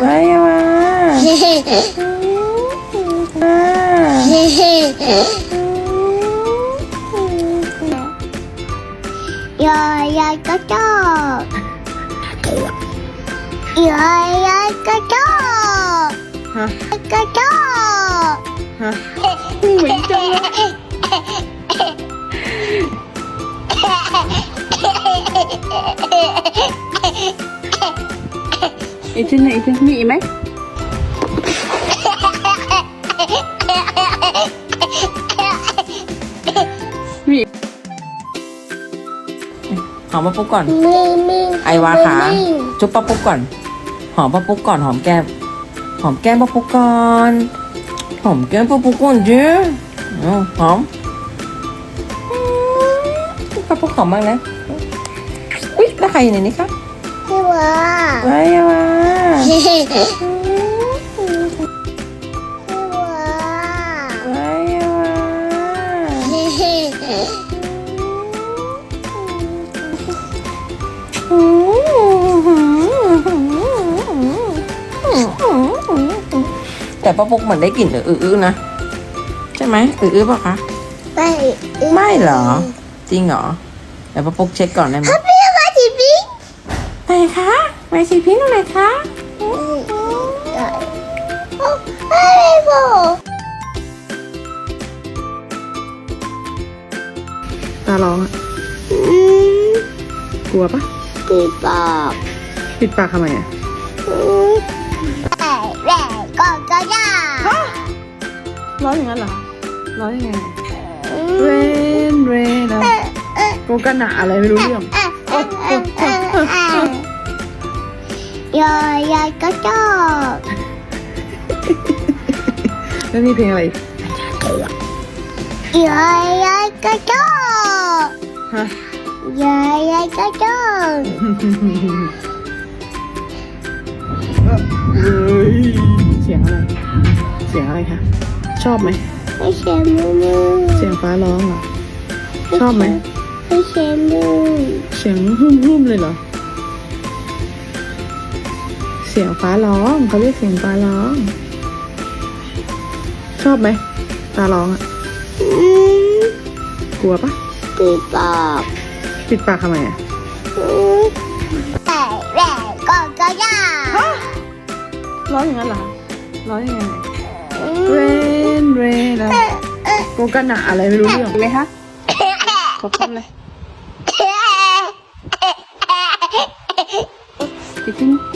ไว้มาอ่ายายายก็ชอบยาย อีกทีหนึงอีกทีมีอีกไหมมีอีกหอมป้าปุ๊กก่อน มีมีไอวาขาจุ๊บป้าปุ๊กก่อน หอมป้าปุ๊กก่อนหอมแก้ม หอมแก้มป้าปุ๊กก่อน หอมแก้มป้าปุ๊กก่อนจีเอาหอมป้าปุ๊กหอมมากนะอุ๊ยแล้วใครอยู่ในนี้คะพี่ว่าไว้มาพี่ว่าไว้มา แต่ป้าปุ๊กเหมือนได้กลิ่นอื้อๆนะ ใช่ไหมอื้อๆป่ะคะ ไม่ไม่เหรอ จริงเหรอเดี๋ยวป้าปุ๊กเช็คก่อนได้ไหมพี่ว่าทีพี่ไหนคะไหนสีพิงตรงไหนคะไม่บอก ตาร้องอะอืมกลัวปะพี่บอกปิดปากทำไมอะอืมแม่แม่ก็ก็ได้ร้องอย่างนั้นเหรอร้องยังไงอืเรมนเรนอะเอ๊ะเอ๊ะโกกันหนาอะไรไม่รู้เรื่อง เอ๊ะเอ๊ะเอ๊ะเอ๊ะเอ๊ะ ยายยายก็ชอบแล้วนี่เพลงอะไรอีกยายยายก็ชอบฮะ ยายยายก็ชอบเฮ้ยเสียงอะไร เสียงอะไรคะ ชอบไหม ไม่เชื่อมือเสียงฟ้าร้องเหรอ ชอบไหม ไม่เชื่อมือ เสียงฮึ่มฮึ่มๆเลยเหรอเสียงฟ้าร้องเขาเรียกเสียงฟ้าร้อง ชอบไหมฟ้าร้องอะอืมกลัวปะพี่บอกปิดปากทำไมอะอืมแม่แม่ก็ก็ได้ร้องอย่างนั้นเหรอร้องยังไงอืเรมนเรนอะเอ๊ะเอ๊ะโกกันหนาอะไรไม่รู้เรื่องไหมคะขอคำเลยอีกที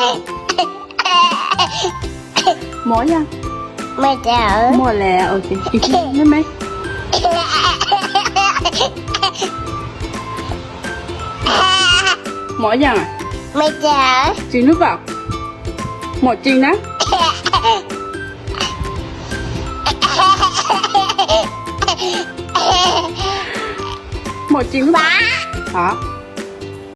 นึงหมอยังไม่เจอหมดแล้วโอเคอีก